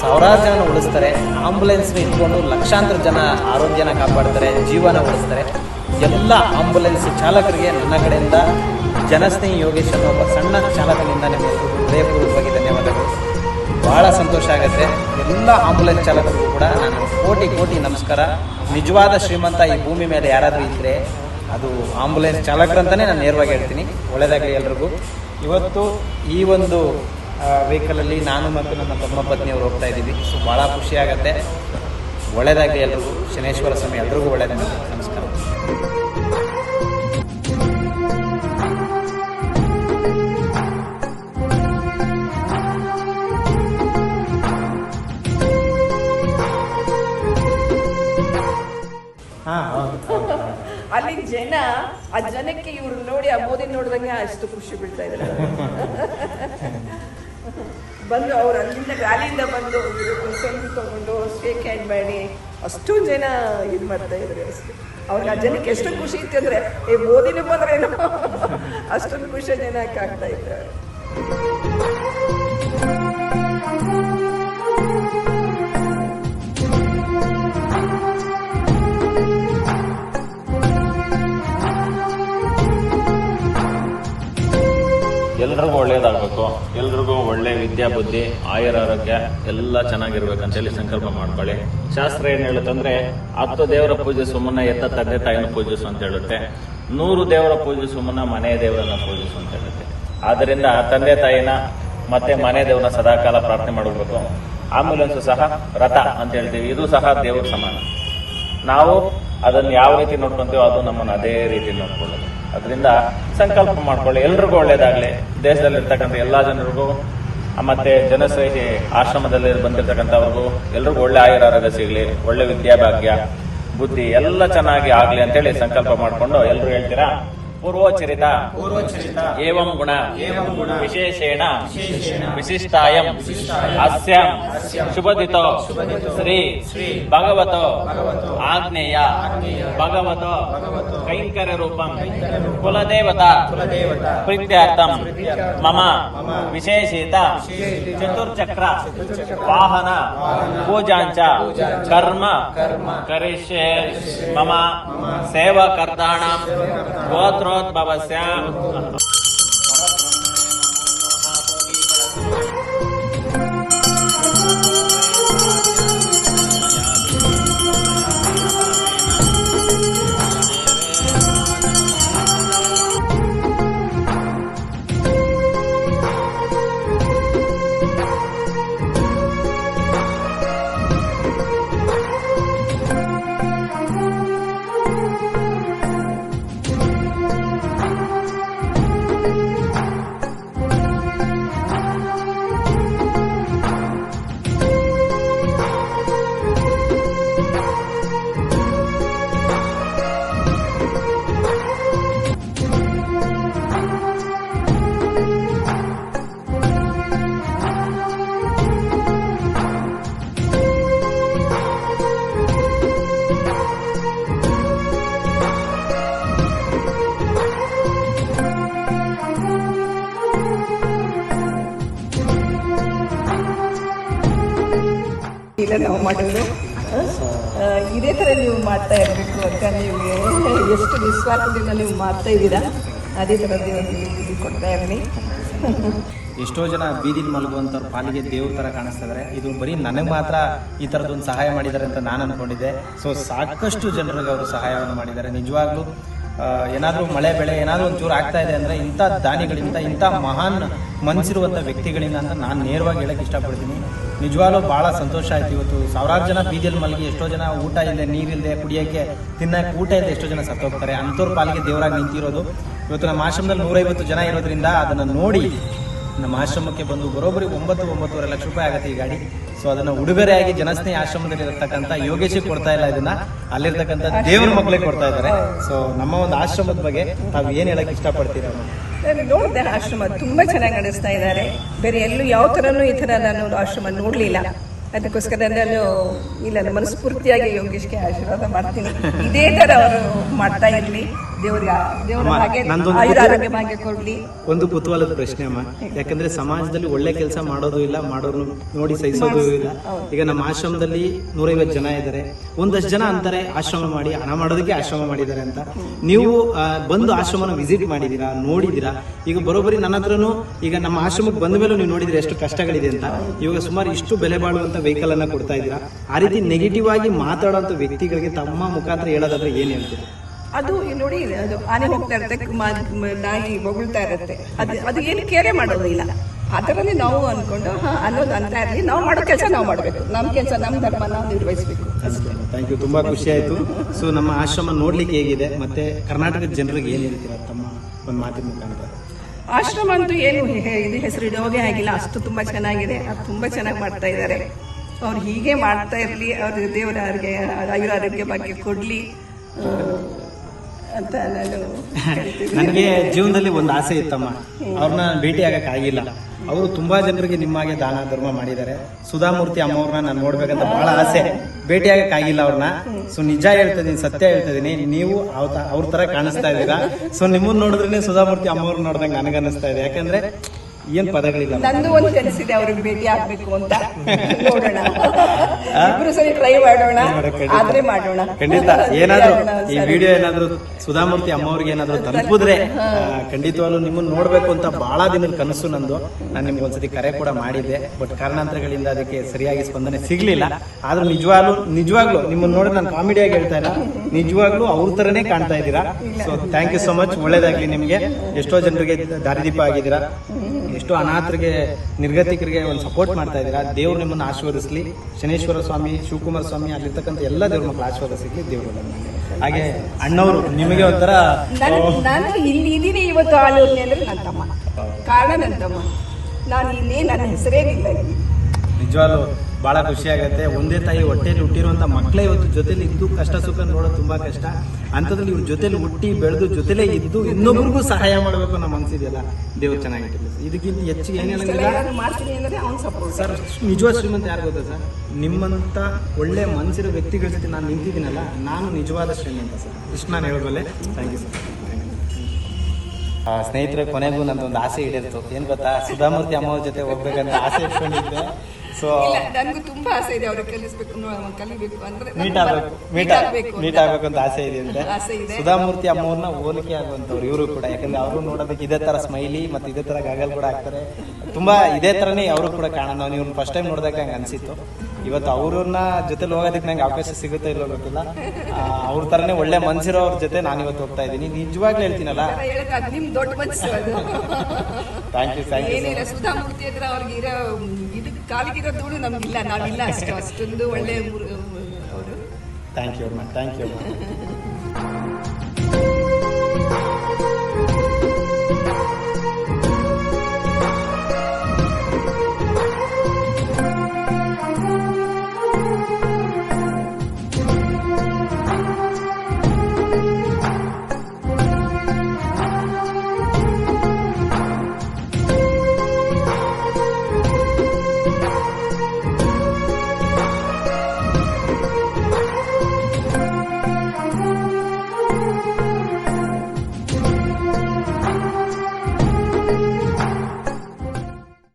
ಸಾವಿರಾರು ಜನ ಉಳಿಸ್ತಾರೆ ಆಂಬುಲೆನ್ಸ್ನ ಇಟ್ಕೊಂಡು ಲಕ್ಷಾಂತರ ಜನ ಆರೋಗ್ಯನ ಕಾಪಾಡ್ತಾರೆ, ಜೀವನ ಉಳಿಸ್ತಾರೆ ಎಲ್ಲ ಆಂಬುಲೆನ್ಸ್ ಚಾಲಕರಿಗೆ ನನ್ನ ಕಡೆಯಿಂದ ಜನಸ್ನೇಹಿ ಯೋಗೇಶ್ ಅನ್ನೋ ಒಬ್ಬ ಸಣ್ಣ ಚಾಲಕನಿಂದ ನಿಮಗೆ ಹೃದಯಪೂರ್ವಕವಾಗಿ ಧನ್ಯವಾದಗಳು. ಭಾಳ ಸಂತೋಷ ಆಗುತ್ತೆ. ಎಲ್ಲ ಆಂಬುಲೆನ್ಸ್ ಚಾಲಕರಿಗೂ ಕೂಡ ನಾನು ಕೋಟಿ ಕೋಟಿ ನಮಸ್ಕಾರ. ನಿಜವಾದ ಶ್ರೀಮಂತ ಈ ಭೂಮಿ ಮೇಲೆ ಯಾರಾದರೂ ಇದ್ದರೆ ಅದು ಆಂಬುಲೆನ್ಸ್ ಚಾಲಕರಂತಲೇ ನಾನು ನೇರವಾಗಿ ಹೇಳ್ತೀನಿ. ಒಳ್ಳೆಯದಾಗಲಿ ಎಲ್ರಿಗೂ. ಇವತ್ತು ಈ ಒಂದು ವೆಹಿಕಲಲ್ಲಿ ನಾನು ಮತ್ತು ನನ್ನ ತಮ್ಮ ಪತ್ನಿಯವರು ಹೋಗ್ತಾ ಇದ್ದೀವಿ. ಸೊ ಭಾಳ ಖುಷಿ ಆಗುತ್ತೆ. ಒಳ್ಳೆಯದಾಗಲಿ ಎಲ್ರಿಗೂ. ಶನೇಶ್ವರ ಸ್ವಾಮಿ ಎಲ್ರಿಗೂ ಒಳ್ಳೆಯದಾಗಲಿ ನಮಸ್ಕಾರ. ಅಲ್ಲಿ ಜನ, ಆ ಜನಕ್ಕೆ ಇವ್ರು ನೋಡಿ, ಆ ಮೋದಿ ನೋಡಿದಂಗೆ ಅಷ್ಟು ಖುಷಿ ಬೀಳ್ತಾ ಇದ್ರು ಬಂದು ಅವ್ರು ಅಲ್ಲಿಂದ ಗಾಳಿಯಿಂದ ಬಂದು ಸೆಲ್ಫಿ ತಗೊಂಡು ಸ್ಟೇಕ್ ಹ್ಯಾಂಡ್ ಮಾಡಿ ಅಷ್ಟು ಜನ ಇದು ಮಾಡ್ತಾ ಇದ್ರು ಅಷ್ಟೇ ಅವ್ರಿಗೆ ಆ ಜನಕ್ಕೆ ಎಷ್ಟು ಖುಷಿ ಇತ್ತು ಅಂದ್ರೆ, ಏ ಮೋದಿನೂ ಬಂದ್ರೆ ಅಷ್ಟೊಂದು ಖುಷಿ ಜನಕ್ಕೆ ಆಗ್ತಾ ಇದ್ದಾರೆ. ಎಲ್ರಿಗೂ ಒಳ್ಳೇದಾಗಬೇಕು. ಎಲ್ರಿಗೂ ಒಳ್ಳೆ ವಿದ್ಯಾ ಬುದ್ಧಿ ಆಯುರ ಆರೋಗ್ಯ ಎಲ್ಲ ಚೆನ್ನಾಗಿರ್ಬೇಕಂತೇಳಿ ಸಂಕಲ್ಪ ಮಾಡ್ಕೊಳ್ಳಿ. ಶಾಸ್ತ್ರ ಏನ್ ಹೇಳುತ್ತಂದ್ರೆ, ಹತ್ತು ದೇವರ ಪೂಜೆ ಸುಮ್ಮನೆ ಎತ್ತ ತಂದೆ ತಾಯಿನ ಪೂಜಿಸು ಅಂತ ಹೇಳುತ್ತೆ. ನೂರು ದೇವರ ಪೂಜೆ ಮುನ್ನ ಮನೆ ದೇವರನ್ನ ಪೂಜಿಸು ಅಂತ ಹೇಳುತ್ತೆ. ಆದ್ದರಿಂದ ತಂದೆ ತಾಯಿನ ಮತ್ತೆ ಮನೆ ದೇವರನ್ನ ಸದಾಕಾಲ ಪ್ರಾರ್ಥನೆ ಮಾಡಬೇಕು ಆಂಬುಲೆನ್ಸ್ ಸಹ ರಥ ಅಂತ ಹೇಳ್ತೀವಿ. ಇದು ಸಹ ದೇವ್ರ ಸಮಾನ. ನಾವು ಅದನ್ನ ಯಾವ ರೀತಿ ನೋಡ್ಕೊಂತೀವೋ ಅದು ನಮ್ಮನ್ನು ಅದೇ ರೀತಿ ನೋಡ್ಕೊಳ್ಳೋದು. ಅದರಿಂದ ಸಂಕಲ್ಪ ಮಾಡ್ಕೊಳ್ಳಿ. ಎಲ್ರಿಗೂ ಒಳ್ಳೇದಾಗ್ಲಿ. ದೇಶದಲ್ಲಿರ್ತಕ್ಕಂಥ ಎಲ್ಲ ಜನರಿಗೂ, ಮತ್ತೆ ಜನಸ್ನೇಹಿ ಆಶ್ರಮದಲ್ಲಿ ಬಂದಿರತಕ್ಕಂಥವ್ರಿಗೂ ಎಲ್ರಿಗೂ ಒಳ್ಳೆ ಆಯುರ ಆರೋಗ್ಯ ಸಿಗ್ಲಿ, ಒಳ್ಳೆ ವಿದ್ಯಾಭಾಗ್ಯ, ಬುದ್ಧಿ ಎಲ್ಲ ಚೆನ್ನಾಗಿ ಆಗಲಿ ಅಂತೇಳಿ ಸಂಕಲ್ಪ ಮಾಡಿಕೊಂಡು ಎಲ್ಲರೂ ಹೇಳ್ತೀರಾ? పూర్వచరిత. పూర్వచరిత. ఏవం గుణ. ఏవం గుణ. విశేషేణ. విశిష్టాయం. అస్య. శుభదితో. శ్రీ. శ్రీ. భగవతో. ఆగ్నేయ. భగవతో. కైంకర రూపం కులదేవత. ప్రీత్యార్థం. మమ. విశేషిత. చతుర్చక్ర. వాహన. పూజాంచ. కర్మ. కరిష్యే. మమ. సేవకర్తాణం. గోత్ర Baba Sam. ಇಲ್ಲ ನಾವು ಮಾಡೋದು ಇದೇ ಥರ ನೀವು ಮಾಡ್ತಾ ಇರಬೇಕು ಅಂತ ನೀವು ಎಷ್ಟು ನಿಸ್ವಾರ್ಥದಿಂದ ನೀವು ಮಾಡ್ತಾ ಇದ್ದೀರಾ? ಅದೇ ಥರ ದೇವರಿಗೆ ಕೊಡ್ತಾ ಇರಲಿ ಎಷ್ಟೋ ಜನ ಬೀದಿಲಿ ಮಲಗುವಂಥವ್ರ ಪಾಲಿಗೆ ದೇವ್ರ ಥರ ಕಾಣಿಸ್ತಾ ಇದಾರೆ. ಇದು ಬರೀ ನನಗೆ ಮಾತ್ರ ಈ ಥರದ್ದೊಂದು ಸಹಾಯ ಮಾಡಿದ್ದಾರೆ ಅಂತ ನಾನು ಅನ್ಕೊಂಡಿದ್ದೆ. ಸೊ ಸಾಕಷ್ಟು ಜನರಿಗೆ ಅವರು ಸಹಾಯವನ್ನು ಮಾಡಿದ್ದಾರೆ. ನಿಜವಾಗ್ಲೂ ಏನಾದರೂ ಮಳೆ ಬೆಳೆ ಏನಾದರೂ ಒಂಚೂರು ಆಗ್ತಾ ಇದೆ ಅಂದರೆ ಇಂಥ ದಾನಿಗಳಿಂದ, ಇಂಥ ಮಹಾನ್ ಮನಸ್ಸಿರುವಂಥ ವ್ಯಕ್ತಿಗಳಿಂದ ಅಂತ ನಾನು ನೇರವಾಗಿ ಹೇಳಕ್ಕೆ ಇಷ್ಟಪಡ್ತೀನಿ. ನಿಜವಾಗ್ಲೂ ಭಾಳ ಸಂತೋಷ ಆಯ್ತು ಇವತ್ತು. ಸಾವಿರಾರು ಜನ ಬೀದಿಯಲ್ಲಿ ಮಲಗಿ ಎಷ್ಟೋ ಜನ ಊಟ ಇಲ್ಲದೆ ನೀರಿಲ್ಲದೆ ಕುಡಿಯೋಕ್ಕೆ, ತಿನ್ನಕ್ಕೆ, ಊಟ ಇಲ್ಲದೆ ಎಷ್ಟೋ ಜನ ಸತ್ತೋಗ್ತಾರೆ. ಅಂಥವ್ರ ಪಾಲಿಗೆ ದೇವರಾಗಿ ನಿಂತಿರೋದು. ಇವತ್ತು ನಮ್ಮ ಆಶ್ರಮದಲ್ಲಿ ನೂರೈವತ್ತು ಜನ ಇರೋದ್ರಿಂದ ಅದನ್ನು ನೋಡಿ ನಮ್ಮ ಆಶ್ರಮಕ್ಕೆ ಬಂದು ಬರೋಬ್ಬರಿ ಒಂಬತ್ತು, ಒಂಬತ್ತುವರೆ ಲಕ್ಷ ರೂಪಾಯಿ ಆಗುತ್ತೆ ಈ ಗಾಡಿ. ಸೊ ಅದನ್ನ ಉಡುಗೊರೆಯಾಗಿ ಜನಸ್ನೇಹಿ ಆಶ್ರಮದಲ್ಲಿ ಇರತಕ್ಕಂಥ ಯೋಗೇಶಿಗೆ ಕೊಡ್ತಾ ಇಲ್ಲ ಇದನ್ನ. ಅಲ್ಲಿರ್ತಕ್ಕಂಥ ದೇವ್ರ ಮಕ್ಕಳಿಗೆ ಕೊಡ್ತಾ ಇದ್ದಾರೆ. ಸೊ ನಮ್ಮ ಒಂದು ಆಶ್ರಮದ ಬಗ್ಗೆ ತಾವು ಏನ್ ಹೇಳಕ್ ಇಷ್ಟಪಡ್ತೀರ? ನೋಡಿದೆ ಆಶ್ರಮ. ತುಂಬಾ ಚೆನ್ನಾಗಿ ನಡೆಸ್ತಾ ಇದ್ದಾರೆ. ಬೇರೆ ಎಲ್ಲೂ ಯಾವ ಥರನೂ ಈ ತರ ನಾನು ಆಶ್ರಮ ನೋಡ್ಲಿಲ್ಲ. ಅದಕ್ಕೋಸ್ಕರ ನಾನು ಇಲ್ಲ ಮನಸ್ಫೂರ್ತಿಯಾಗಿ ಯೋಗೇಶ್ಗೆ ಆಶೀರ್ವಾದ ಮಾಡ್ತೀನಿ. ಇದೇ ತರ ಅವರು ಮಾಡ್ತಾ ಇರಲಿ. ದೇವ್ರ ದೇವ್ರ ಅಮ್ಮ, ಹಾಗೆ ನಂದೊಂದು ಆಯುರ ಕುತೂಹಲ- ಆರೋಗ್ಯ ಭಾಗ್ಯ ಕೊಡ್ಲಿ. ಒಂದು ಕುತೂಹಲದ ಪ್ರಶ್ನೆ ಅಮ್ಮ. ಯಾಕಂದ್ರೆ ಸಮಾಜದಲ್ಲಿ ಒಳ್ಳೆ ಕೆಲಸ ಮಾಡೋದು ಇಲ್ಲ ಮಾಡೋರು ನೋಡಿ ಸಹಿಸೋದು ಇಲ್ಲ. ಈಗ ನಮ್ಮ ಆಶ್ರಮದಲ್ಲಿ ನೂರೈವತ್ತು ಜನ ಇದ್ದಾರೆ. ಒಂದಷ್ಟು ಜನ ಅಂತಾರೆ ಆಶ್ರಮ ಮಾಡಿ ಹಣ ಮಾಡೋದಕ್ಕೆ ಆಶ್ರಮ ಮಾಡಿದ್ದಾರೆ ಅಂತ. ನೀವು ಬಂದು ಆಶ್ರಮನ ವಿಸಿಟ್ ಮಾಡಿದೀರಾ ನೋಡಿದೀರಾ ಈಗ ಬರೋಬ್ಬರಿ ನನ್ನ ಹತ್ರನು ಈಗ ನಮ್ಮ ಆಶ್ರಮಕ್ಕೆ ಬಂದ ಮೇಲೂ ನೀವು ನೋಡಿದ್ರೆ ಎಷ್ಟು ಕಷ್ಟಗಳಿದೆ ಅಂತ. ಇವಾಗ ಸುಮಾರು ಇಷ್ಟು ಬೆಲೆ ಬಾಳುವಂತ ವೆಹಿಕಲ್ ಅನ್ನ ಕೊಡ್ತಾ ಇದ್ದೀರಾ. ಆ ರೀತಿ ನೆಗೆಟಿವ್ ಆಗಿ ಮಾತಾಡುವಂತ ವ್ಯಕ್ತಿಗಳಿಗೆ ತಮ್ಮ ಮುಖಾಂತರ ಹೇಳೋದಾದ್ರೆ ಏನ್ ಹೇಳ್ತೀರಾ? ಅದು ನೋಡಿ ಅದು ಆನೆ ಹೋಗ್ತಾ ಇರುತ್ತೆ ನಾಯಿ ಬೊಗಳ್ತಾ ಇರುತ್ತೆ. ಅದು ಅದು ಏನು ಕೇರೆ ಮಾಡೋದಿಲ್ಲ. ಆ ಥರನೇ ನಾವು ಅನ್ಕೊಂಡು ಹಾ ಅನ್ನೋದು ಅಂತ ಇರಲಿ. ನಾವು ಮಾಡೋ ಕೆಲಸ ನಾವು ಮಾಡಬೇಕು. ನಮ್ಮ ಕೆಲಸ ನಮ್ಮ ಧರ್ಮ ನಾವು ನಿರ್ವಹಿಸಬೇಕು. ಅಷ್ಟೇ. ಥ್ಯಾಂಕ್ ಯು ತುಂಬಾ ಖುಷಿ ಆಯಿತು. ಸೊ ನಮ್ಮ ಆಶ್ರಮ ನೋಡ್ಲಿಕ್ಕೆ ಹೇಗಿದೆ? ಮತ್ತೆ ಕರ್ನಾಟಕದ ಜನರಿಗೆ ಏನು ಹೇಳ್ತೀರಾ? ತಮ್ಮ ಒಂದು ಮಾತಿನ ಮುಖಾಂತರ. ಆಶ್ರಮ ಅಂತೂ ಏನು ಹೆ- ಇದು ಹೆಸರು ಇಡೋಗೆ ಆಗಿಲ್ಲ. ಅಷ್ಟು ತುಂಬ ಚೆನ್ನಾಗಿದೆ. ಅದು ತುಂಬ ಚೆನ್ನಾಗಿ ಮಾಡ್ತಾ ಇದ್ದಾರೆ. ಅವ್ರು ಹೀಗೆ ಮಾಡ್ತಾ ಇರಲಿ. ಅವ್ರ ದೇವರ ಆರೋಗ್ಯ ಆಯುರ ಆರೋಗ್ಯ ಬಗ್ಗೆ ಕೊಡಲಿ. ಅಂತ ನಾನು ನನಗೆ ಜೀವನದಲ್ಲಿ ಒಂದು ಆಸೆ ಇತ್ತಮ್ಮ. ಅವ್ರನ್ನ ಭೇಟಿ ಆಗಕ್ಕೆ ಆಗಿಲ್ಲ. ಅವರು ತುಂಬಾ ಜನರಿಗೆ ನಿಮ್ಮಾಗೆ ದಾನ ಧರ್ಮ ಮಾಡಿದ್ದಾರೆ. ಸುಧಾಮೂರ್ತಿ ಅಮ್ಮವ್ರನ್ನ ನಾನು ನೋಡ್ಬೇಕಂತ ಬಹಳ ಆಸೆ. ಭೇಟಿ ಆಗಿಲ್ಲ ಅವ್ರನ್ನ. ಸೊ ನಿಜ ಹೇಳ್ತಾ ಇದೀನಿ ಸತ್ಯ ಹೇಳ್ತಾ ಇದೀನಿ ನೀವು ಅವ್ರ- ಅವ್ರ ತರ ಕಾಣಿಸ್ತಾ ಇದ್ದೀರಾ. ಸೊ ನಿಮ್ಮನ್ನ ನೋಡಿದ್ರೆ ಸುಧಾಮೂರ್ತಿ ಅಮ್ಮವ್ರನ್ನ ನೋಡ್ದಂಗೆ ನನಗೆ ಅನಿಸ್ತಾ ಇದೆ. ಯಾಕಂದ್ರೆ ಏನ್ ಪದಗಳಿಲ್ಲ ನಂದು ಒಂದು ಕನಸಿದೆ ಅವ್ರಿಗೆ ಭೇಟಿ ಆಗ್ಬೇಕು ಅಂತ. ನೋಡೋಣ. ಇಬ್ರು ಸರಿ ಟ್ರೈ ಮಾಡೋಣ. ಆದ್ರೆ ಮಾಡೋಣ. ಖಂಡಿತ. ಏನಾದ್ರೂ ಈ ವಿಡಿಯೋ ಏನಾದ್ರೂ ಸುಧಾಮೂರ್ತಿ ಅಮ್ಮವ್ರಿಗೆ ಏನಾದ್ರು ತಲುಪಿದ್ರೆ ಆ, ಖಂಡಿತವಾಗ್ಲೂ ನಿಮ್ಮನ್ನ ನೋಡ್ಬೇಕು ಅಂತ ಬಹಳ ದಿನದ ಕನಸು ನಂದು. ನಾನು ನಿಮ್ಗೆ ಒಂದ್ಸತಿ ಕರೆ ಕೂಡ ಮಾಡಿದ್ದೆ. ಬಟ್ ಕಾರಣಾಂತರಗಳಿಂದ ಅದಕ್ಕೆ ಸರಿಯಾಗಿ ಸ್ಪಂದನೆ ಸಿಗ್ಲಿಲ್ಲ. ಆದ್ರೂ ನಿಜವಾಗ್ಲೂ ನಿಜವಾಗ್ಲೂ ನಿಮ್ಮನ್ನ ನೋಡಿ ನಾನು ಕಾಮಿಡಿಯಾಗಿ ಹೇಳ್ತಾ ಇಲ್ಲ ನಿಜವಾಗ್ಲೂ ಅವ್ರ ತರನೇ ಕಾಣ್ತಾ ಇದ್ದೀರಾ? So thank you so much ಒಳ್ಳೇದಾಗ್ಲಿ ನಿಮಗೆ. ಎಷ್ಟೋ ಜನರಿಗೆ ದಾರಿದೀಪ ಆಗಿದ್ದೀರಾ? ಎಷ್ಟೋ ಅನಾಥರಿಗೆ ನಿರ್ಗತಿಕರಿಗೆ ಒಂದು ಸಪೋರ್ಟ್ ಮಾಡ್ತಾ ಇದ್ದೀರಾ? ದೇವ್ರು ನಿಮ್ಮನ್ನು ಆಶೀರ್ವದಿಸ್ಲಿ. ಶನೇಶ್ವರ ಸ್ವಾಮಿ ಶಿವಕುಮಾರ ಸ್ವಾಮಿ ಅಲ್ಲಿರ್ತಕ್ಕಂಥ ಎಲ್ಲ ದೇವ್ರ ಮಕ್ಕಳು ಆಶೀರ್ವದಿಸ್ಲಿ ದೇವರು ಹಾಗೆ ಅಣ್ಣವರು ನಿಮಗೆ ಒಂಥರ ನಾನು ಇಲ್ಲಿ ಇದೀನಿ ಇವತ್ತು ಆಲೂರಿನಿ ಅಂದ್ರೆ ನನ್ನ ತಮ್ಮ. ಕಾರಣ ನನ್ನ ತಮ್ಮ. ನಾನು ಇಲ್ಲಿ ನನ್ನ ಹೆಸರೇನಿಲ್ಲ ಇಲ್ಲಿ. ನಿಜವಾಗ್ಲೂ ಬಹಳ ಖುಷಿ ಆಗುತ್ತೆ ಒಂದೇ ತಾಯಿ ಹೊಟ್ಟೆಯಲ್ಲಿ ಹುಟ್ಟಿರುವಂಥ ಮಕ್ಕಳೇ ಇವತ್ತು ಜೊತೆಲಿ ಇದ್ದು ಕಷ್ಟ ಸುಖ ನೋಡೋದು ತುಂಬಾ ಕಷ್ಟ. ಅಂಥದ್ರಲ್ಲಿ ಇವ್ರ ಜೊತೆಲಿ ಹುಟ್ಟಿ ಬೆಳೆದು ಜೊತೆಲೇ ಇದ್ದು ಇನ್ನೊಬ್ರಿಗೂ ಸಹಾಯ ಮಾಡಬೇಕು ಅನ್ನೋ ಮನಸ್ಸಿದೆಯಲ್ಲ ದೇವ್ರು ಚೆನ್ನಾಗಿಟ್ಟಿಲ್ಲ ಇದಕ್ಕಿಂತ ಹೆಚ್ಚಿಗೆ ಸರ್ ನಿಜವಾದ ಶ್ರೀಮಂತ ಯಾರು ಗೊತ್ತಾ ಸರ್? ನಿಮ್ಮಂತ ಒಳ್ಳೆ ಮನಸ್ಸಿರೋ ವ್ಯಕ್ತಿಗಳ ಜೊತೆ ನಾನು ನಿಂತಿದ್ದೀನಲ್ಲ ನಾನು ನಿಜವಾದ ಶ್ರೀಮಂತ ಸರ್. ಇಷ್ಟು ನಾನು ಹೇಳಬಲ್ಲೆ. ಥ್ಯಾಂಕ್ ಯು ಸರ್ ಸ್ನೇಹಿತರೆ ಕೊನೆಗೂ ನಂದೊಂದು ಆಸೆ ಈಡೇರಿತು. ಏನು ಗೊತ್ತಾ? ಸುಧಾಮೂರ್ತಿ ಅಮ್ಮವ್ರ ಜೊತೆ ಹೋಗ್ಬೇಕಂತ ಆಸೆ ಇಟ್ಕೊಂಡಿದ್ದೆ. ಸೊ ನನಗೂ ತುಂಬಾ ಆಸೆ ಇದೆ ಅವ್ರಿಗೆ ಕಲಿಸ್ಬೇಕು ಕಲಿಬೇಕು ಅಂದ್ರೆ ಮೀಟ್ ಆಗ್ಬೇಕು ಮೀಟ್ ಆಗ್ಬೇಕು ಮೀಟ್. ಆಗ್ಬೇಕು ಅಂತ ಆಸೆ ಇದೆ ಅಂತ. ಸುಧಾಮೂರ್ತಿ ಅಮ್ಮವ್ರನ್ನ ಹೋಲಿಕೆ ಆಗುವಂತವ್ರು ಇವರು ಕೂಡ ಯಾಕಂದ್ರೆ ಅವರು ನೋಡೋದಕ್ಕೆ ಇದೇ ತರ ಸ್ಮೈಲಿ ಮತ್ತೆ ಇದೇ ತರ ಗಾಗಲ್ ಕೂಡ ಆಗ್ತಾರೆ ತುಂಬಾ ಇದೇ ತರನೇ ಅವರು ಕೂಡ ಕಾಣೋಣ ನಾನು ಇವ್ರನ್ನ ಫಸ್ಟ್ ಟೈಮ್ ನೋಡಿದಾಗ ಹಂಗೆ ಅನ್ಸಿತ್ತು. ಇವತ್ತು ಅವ್ರನ್ನ ಜೊತೆ ಹೋಗೋದಕ್ಕೆ ನಂಗೆ ಅವಕಾಶ ಸಿಗುತ್ತೋ ಇಲ್ಲೋ ಗೊತ್ತಿಲ್ಲ. ಅವ್ರ ತರನೇ ಒಳ್ಳೆ ಮನ್ಸಿರೋ ಅವ್ರ ಜೊತೆ ನಾನು ಇವತ್ತು ಹೋಗ್ತಾ ಇದ್ದೀನಿ. ನಿಜವಾಗ್ಲೂ ಹೇಳ್ತೀನಲ್ಲ? ಥ್ಯಾಂಕ್ ಯು ಥ್ಯಾಂಕ್ ಯು ಕಾಲಿಗಿರೋ ಧೂಳು ನಮ್ಗಿಲ್ಲ ನಾವಿಲ್ಲ ಅಷ್ಟು ಅಷ್ಟೊಂದು ಒಳ್ಳೆ ಅವರು ಥ್ಯಾಂಕ್ ಯು ಅಮ್ಮ. Thank you